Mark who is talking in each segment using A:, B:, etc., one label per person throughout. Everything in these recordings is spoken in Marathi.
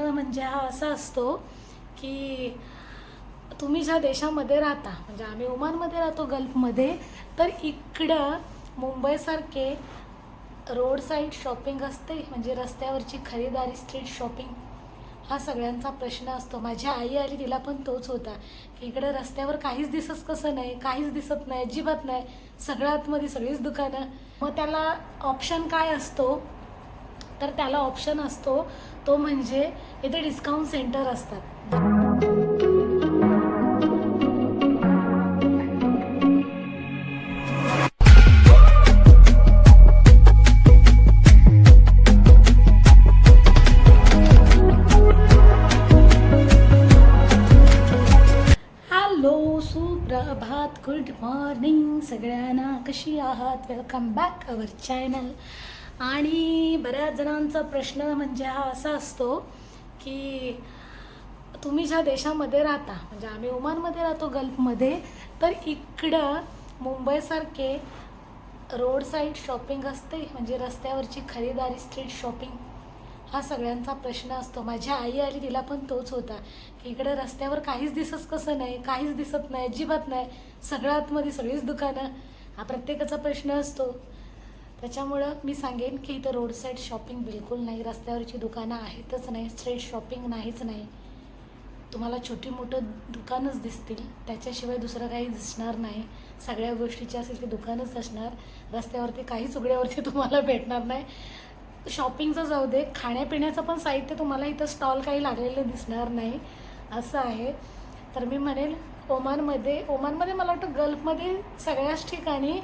A: म्हणजे हा असा असतो की तुम्ही ज्या देशामध्ये राहता म्हणजे आम्ही ओमानमध्ये राहतो गल्फमध्ये तर इकडं मुंबईसारखे रोड साईड शॉपिंग असते म्हणजे रस्त्यावरची खरेदारी स्ट्रीट शॉपिंग हा सगळ्यांचा प्रश्न असतो. माझी आई आली तिला पण तोच होता की इकडं रस्त्यावर काहीच दिसत कसं नाही काहीच दिसत नाही अजिबात नाही सगळ्या आतमध्ये सगळीच दुकानं. मग त्याला ऑप्शन काय असतो? तर त्याला ऑप्शन असतो तो म्हणजे इथे डिस्काउंट सेंटर असतात. हॅलो सुप्रभात गुड मॉर्निंग सगळ्यांना कशी आहात? वेलकम बॅक अवर चॅनल आणि बऱ्याच जणांचा प्रश्न म्हणजे हा असा असतो की तुम्ही ज्या देशामध्ये राहता म्हणजे आम्ही ओमानमध्ये राहतो गल्फमध्ये तर इकडं मुंबईसारखे रोड साईड शॉपिंग असते म्हणजे रस्त्यावरची खरेदारी स्ट्रीट शॉपिंग हा सगळ्यांचा प्रश्न असतो. माझी आई आली तिला पण तोच होता की इकडे रस्त्यावर काहीच दिसत कसं नाही काहीच दिसत नाही अजिबात नाही सगळ्या आतमध्ये सगळीच दुकानं. हा प्रत्येकाचा प्रश्न असतो. त्याच्यामुळं मी सांगेन की इथं रोड साईड शॉपिंग बिलकुल नाही. रस्त्यावरची दुकानं आहेतच नाही. स्ट्रीट शॉपिंग नाहीच नाही. तुम्हाला छोटी मोठं दुकानच दिसतील. त्याच्याशिवाय दुसरं काही दिसणार नाही. सगळ्या गोष्टीची असेल ती दुकानच असणार. रस्त्यावरती काहीच उघड्यावरती तुम्हाला भेटणार नाही. शॉपिंगचं जाऊ दे. खाण्यापिण्याचं पण साहित्य तुम्हाला इथं स्टॉल काही लागलेलं दिसणार नाही. असं आहे. तर मी म्हणेल ओमानमध्ये ओमानमध्ये मला वाटतं गल्फमध्ये सगळ्याच ठिकाणी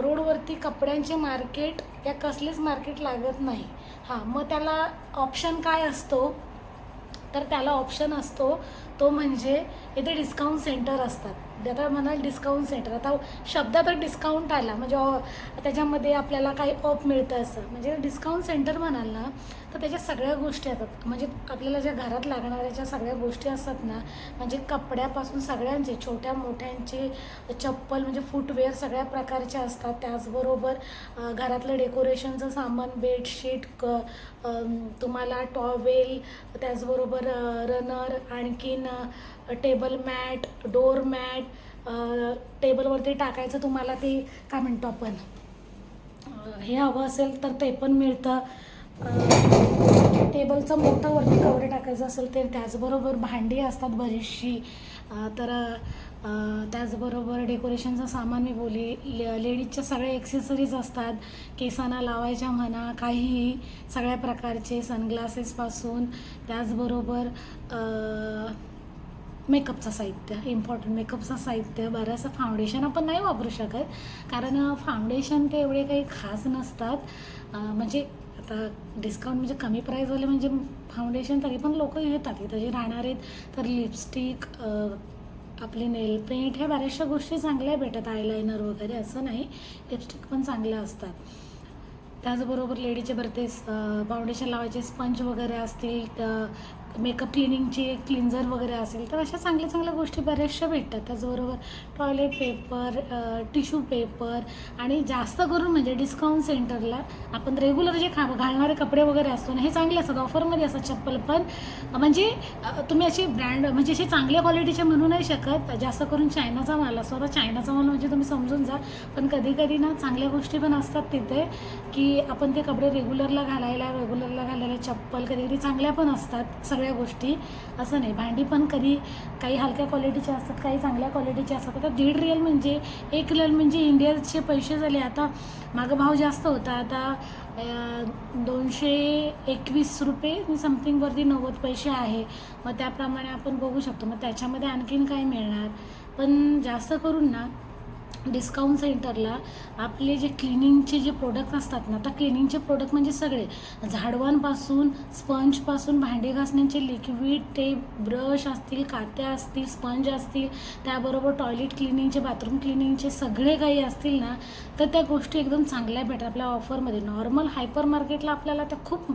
A: रोडवरती कपड्यांचे मार्केट या कसलेच मार्केट लागत नाही. हां मग त्याला ऑप्शन काय असतो? तर त्याला ऑप्शन असतो तो म्हणजे इथे डिस्काउंट सेंटर असतात. आता म्हणाल डिस्काउंट सेंटर आता शब्दात डिस्काउंट आला. म्हणजे त्याच्यामध्ये आपल्याला काही ऑफ मिळतं असं. म्हणजे डिस्काउंट सेंटर म्हणाल ना तर त्याच्या सगळ्या गोष्टी असतात. म्हणजे आपल्याला ज्या घरात लागणाऱ्या ज्या सगळ्या गोष्टी असतात ना म्हणजे कपड्यापासून सगळ्यांचे छोट्या मोठ्यांचे चप्पल म्हणजे फुटवेअर सगळ्या प्रकारचे असतात. त्याचबरोबर घरातलं डेकोरेशनचं सामान बेडशीट क तुम्हाला टॉवेल त्याचबरोबर रनर आणखीन टेबल मॅट डोर मॅट टेबलवरती टाकायचं तुम्हाला ते काय म्हणतो आपण? हे हवं असेल तर ते पण मिळतं. टेबलचं मोठं वरती कवर टाकायचं असेल तर त्याचबरोबर भांडी असतात बरीचशी. तर त्याचबरोबर डेकोरेशनचं सामान मी बोली ले लेडीजच्या सगळ्या एक्सेसरीज असतात. केसांना लावायच्या म्हणा काहीही सगळ्या प्रकारचे सनग्लासेसपासून त्याचबरोबर मेकअपचं साहित्य इम्पॉर्टंट मेकअपचं साहित्य बऱ्याचसं फाउंडेशन आपण नाही वापरू शकत. कारण फाउंडेशन ते एवढे काही खास नसतात. म्हणजे आता डिस्काउंट म्हणजे कमी प्राईजवाले म्हणजे फाउंडेशन तरी पण लोक येतात इथं जे राहणार आहेत तर लिपस्टिक आपले नेल पेंट ह्या बऱ्याचशा गोष्टी चांगल्या भेटतात आयलायनर वगैरे असं नाही. लिपस्टिक पण चांगल्या असतात. त्याचबरोबर लेडीचे बरते फाउंडेशन लावायचे स्पंज वगैरे असतील मेकअप क्लिनिंगचे क्लिन्झर वगैरे असेल तर अशा चांगल्या चांगल्या गोष्टी बऱ्याचशा भेटतात. त्याचबरोबर टॉयलेट पेपर टिश्यू पेपर आणि जास्त करून म्हणजे डिस्काउंट सेंटरला आपण रेग्युलर जे खा घालणारे कपडे वगैरे असतो ना हे चांगले असतात. ऑफरमध्ये असतात चप्पल पण. म्हणजे तुम्ही असे ब्रँड म्हणजे असे चांगल्या क्वालिटीचे म्हणू नाही शकत. जास्त करून चायनाचा माल असतो. आता चायनाचा माल म्हणजे तुम्ही समजून जा. पण कधी कधी ना चांगल्या गोष्टी पण असतात तिथे की आपण ते कपडे रेग्युलरला घालायला रेग्युलरला घालायला चप्पल कधी कधी चांगल्या पण असतात. सगळ्या गोष्टी. असं नाही. भांडी पण कधी काही हलक्या क्वालिटीचे असतात काही चांगल्या क्वालिटीचे असतात. आता दीड रिअल म्हणजे एक रिअल म्हणजे इंडियाचे पैसे झाले. आता मागं भाव जास्त होता. आता दोनशे एकवीस रुपये समथिंगवरती नव्वद पैसे आहे. मग त्याप्रमाणे आपण बघू शकतो. मग त्याच्यामध्ये आणखीन काय मिळणार? पण जास्त करून ना डिस्काउंट सेंटरला आपले जे क्लिनिंगचे जे प्रोडक्ट असतात ना तर क्लिनिंगचे प्रोडक्ट म्हणजे सगळे. झाडवांपासून स्पंजपासून भांडे घासण्याचे लिक्विड ते ब्रश असतील कात्या असतील स्पंज असतील त्याबरोबर टॉयलेट क्लिनिंगचे बाथरूम क्लिनिंगचे सगळे काही असतील ना तर त्या गोष्टी एकदम चांगल्या भेटतात आपल्या ऑफरमध्ये नॉर्मल हायपर मार्केटला आपल्याला त्या खूप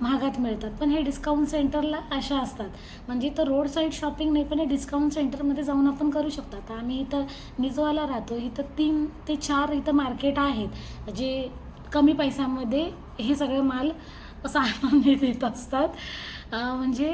A: महागात मिळतात. पण हे डिस्काउंट सेंटरला अशा असतात. म्हणजे इथं रोड साईड शॉपिंग नाही पण हे डिस्काउंट सेंटरमध्ये जाऊन आपण करू शकतो आता आम्ही इथं निजवाला राहतो इथं तीन ते चार इथं मार्केट आहेत. जे कमी पैशामध्ये हे सगळे माल सामान देत असतात. म्हणजे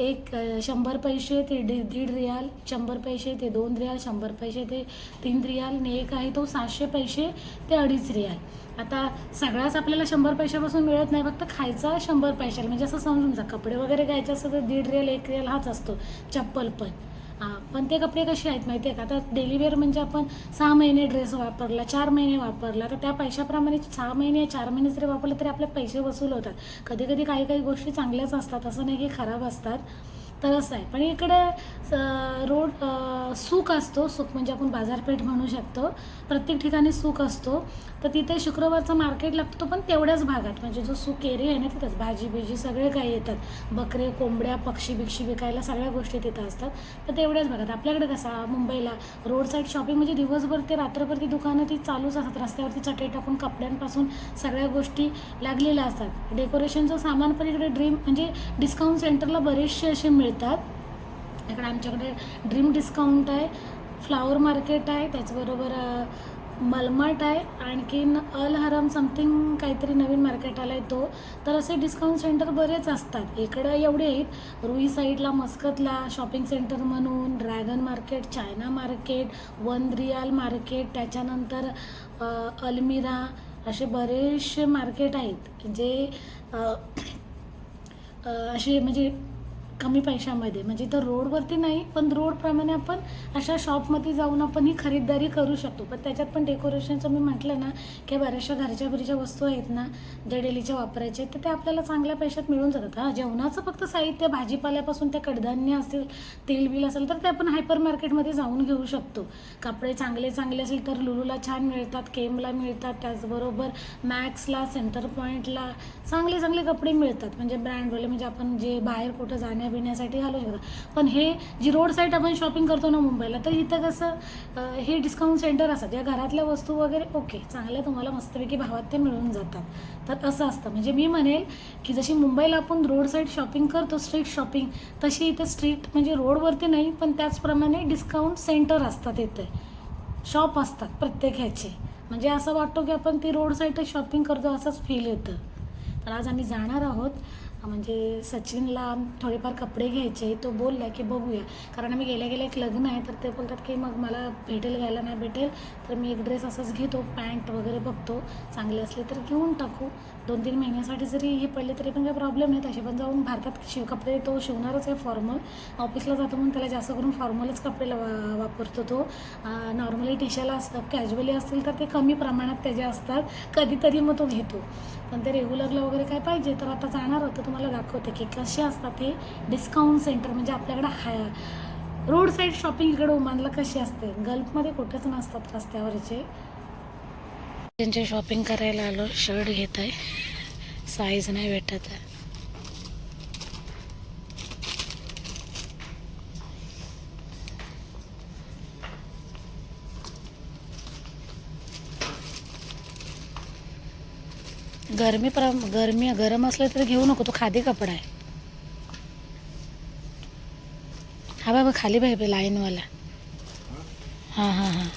A: एक शंभर पैसे ते डी दीड रियाल शंभर पैसे ते दोन रियाल शंभर पैसे ते तीन रियाल आणि एक आहे तो सातशे पैसे ते अडीच रियाल. आता सगळ्याच आपल्याला शंभर पैशापासून मिळत नाही फक्त खायचा शंभर पैशाला. म्हणजे असं समजून जा कपडे वगैरे घ्यायचे असं तर दीड रेल एक रेल हाच असतो चप्पल पण. हां पण ते कपडे कसे आहेत माहिती आहे का? आता डेली वेअर म्हणजे आपण सहा महिने ड्रेस वापरला चार महिने वापरला तर त्या पैशाप्रमाणे सहा महिने चार महिने जरी वापरले तरी आपले पैसे वसूल होतात. कधी कधी काही काही गोष्टी चांगल्याच असतात असं नाही की खराब असतात. तर असं आहे. पण इकडे स- रोड सुख सुक असतो. सुख म्हणजे आपण बाजारपेठ म्हणू शकतो. प्रत्येक ठिकाणी सुख असतो. तर तिथे शुक्रवारचा मार्केट लागतो पण तेवढ्याच भागात. म्हणजे जो सुक एरिया आहे ना तिथंच. भाजी बिजी सगळे काही येतात. बकरे कोंबड्या पक्षी बिक्षी विकायला सगळ्या गोष्टी तिथं असतात. तर तेवढ्याच भागात. आपल्याकडे कसा मुंबईला रोड साईड शॉपिंग म्हणजे दिवसभर ते रात्रभर ती दुकानं ती चालूच असतात. रस्त्यावरती चटे टाकून कपड्यांपासून सगळ्या गोष्टी लागलेल्या असतात. डेकोरेशनचं सामान पण इकडे ड्रीम म्हणजे डिस्काउंट सेंटरला बरेचसे असे मिळतात. इकडे आमच्याकडे ड्रीम डिस्काउंट आहे फ्लावर मार्केट आहे त्याचबरोबर मलमट आहे आणखीन अल हरम समथिंग काहीतरी नवीन मार्केट आला आहे तो. तर असे डिस्काउंट सेंटर बरेच असतात. इकडं एवढे आहेत. रुई साईडला मस्कतला शॉपिंग सेंटर म्हणून dragon market China market one rial market त्याच्यानंतर अलमिरा अल्मिरा असे बरेचसे मार्केट आहेत. जे असे म्हणजे कमी पैशामध्ये. म्हणजे तर रोडवरती नाही पण रोडप्रमाणे आपण अशा शॉपमध्ये जाऊन आपण ही खरीदारी करू शकतो. पण त्याच्यात पण डेकोरेशनचं मी म्हटलं ना की बऱ्याचशा घरच्या घरीच्या वस्तू आहेत ना ज्या डेलीच्या वापरायच्या आहेत तर ते आपल्याला चांगल्या पैशात मिळून जातात. हां जेवणाचं फक्त साहित्य भाजीपाल्यापासून ते कडधान्य असेल तेल बिल असेल तर ते आपण हायपर मार्केटमध्ये जाऊन घेऊ शकतो. कपडे चांगले चांगले असेल तर लुलूला छान मिळतात केमला मिळतात त्याचबरोबर मॅक्सला सेंटर पॉईंटला चांगले चांगले कपडे मिळतात. म्हणजे ब्रँडवाले म्हणजे आपण जे बाहेर कुठं जाण्या खाण्यापिण्यासाठी घालू शकता. पण हे जी रोड साईड आपण शॉपिंग करतो ना मुंबईला तर इथं कसं हे डिस्काउंट सेंटर असतात. या घरातल्या वस्तू वगैरे ओके चांगल्या तुम्हाला मस्तपैकी भावात ते मिळून जातात. तर असं असतं. म्हणजे मी म्हणेल की जशी मुंबईला आपण रोड साईड शॉपिंग करतो स्ट्रीट शॉपिंग तशी इथं स्ट्रीट म्हणजे रोडवरती नाही पण त्याचप्रमाणे डिस्काउंट सेंटर असतात इथे. शॉप असतात प्रत्येक ह्याचे. म्हणजे असं वाटतो की आपण ती रोड साईडच शॉपिंग करतो असंच फील येतं. तर आज आम्ही जाणार आहोत म्हणजे सचिनला थोडेफार कपडे घ्यायचे तो बोलला की बघूया. कारण आम्ही गेल्या गेल्या एक लग्न आहे तर ते बोलतात की मग मला भेटेल घ्यायला नाही भेटेल तर मी एक ड्रेस असंच घेतो पॅन्ट वगैरे बघतो चांगले असले तर घेऊन टाकू. दोन तीन महिन्यासाठी जरी हे पडले तरी पण काही प्रॉब्लेम नाही तसे पण जाऊन भारतात शिव कपडे तो शिवणारच आहे फॉर्मल ऑफिसला जातो म्हणून त्याला जास्त करून फॉर्मलच कपडे वा वापरतो तो. नॉर्मली टीशाला असतं कॅज्युअली असतील तर ते कमी प्रमाणात त्याचे असतात कधीतरी मग तो घेतो. पण ते रेग्युलरला वगैरे काय पाहिजे तर आता जाणार होतं तुम्हाला दाखवते की कसे असतात हे डिस्काउंट सेंटर म्हणजे आपल्याकडे हाय. रोड साईड शॉपिंग इकडे उमानला कशी असते? गल्फमध्ये कुठेच नसतात रस्त्यावरचे. त्यांचे शॉपिंग करायला आलो शर्ट घेत आहे. साईज नाही भेटत आहे. गरमी प्र गरमी गरम असलं तरी घेऊ नको तो खादी कपडा आहे. हा बाबा खाली बाई लाईनवाला. हां हां हां.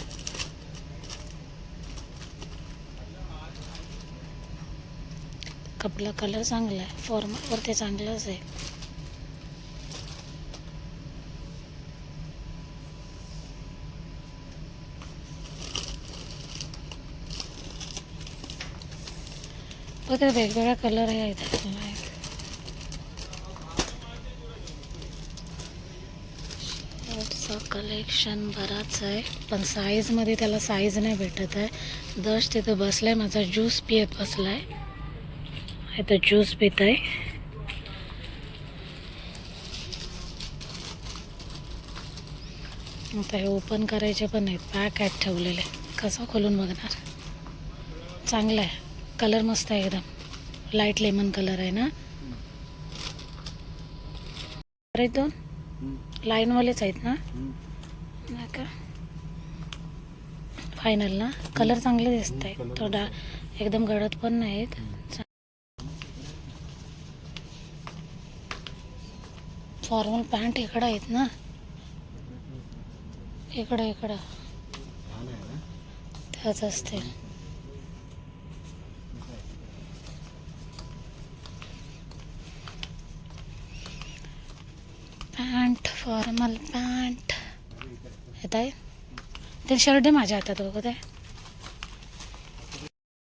A: कपडा कलर चांगला आहे. फॉर्मलवर ते चांगलंच आहे. वगैरे वेगवेगळ्या कलर आहेत? शर्टचं कलेक्शन बराच आहे पण साईजमध्ये त्याला साईज नाही भेटत आहे. दश तिथं बसलाय माझा ज्यूस पियत बसलाय. इथं ज्यूस पित आहे. आता हे ओपन करायचे पण नाहीत पॅक आहेत ठेवलेले. कसं खोलून बघणार? चांगलं आहे. कलर मस्त आहे एकदम. लाइट लेमन कलर आहे ना? अरे दोन लाईनवालेच आहेत ना? नाही का फायनल ना? कलर चांगले दिसत आहेत. थोडा एकदम गडद पण नाहीत. फॉर्मल पॅन्ट इकडं आहेत ना? इकडं इकडं. त्याच असते पॅन्ट फॉर्मल पॅन्ट येत आहे? ते शर्ट आहे माझ्या हातात बघत आहे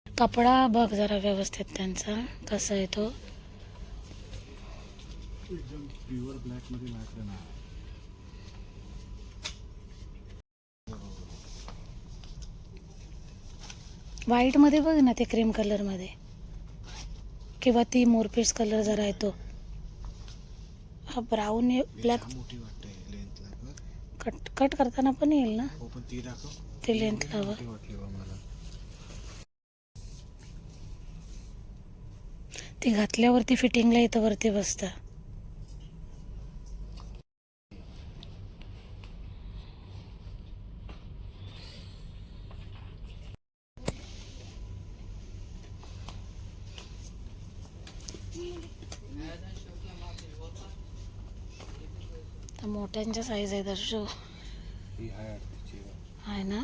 A: कपडा बघ जरा व्यवस्थित त्यांचा कसा आहे तो.
B: मध्ये
A: व्हाईटमध्ये बघ ना ते क्रीम कलरमध्ये किंवा ती मोरपीस कलर जरा येतो हा ब्राऊन ब्लॅक
B: मोठी वाटते लेंथला बघ
A: कट कट करताना पण येईल ना?
B: हो पण ती दाखव.
A: ते लेंथ लावा
B: मोठी वाटली बा मला.
A: ती घातल्यावरती फिटिंगला इथं वरती बसतं. मोठ्यांच्या साईज आहे दर्शो आहे ना?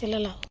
A: तिला लाव.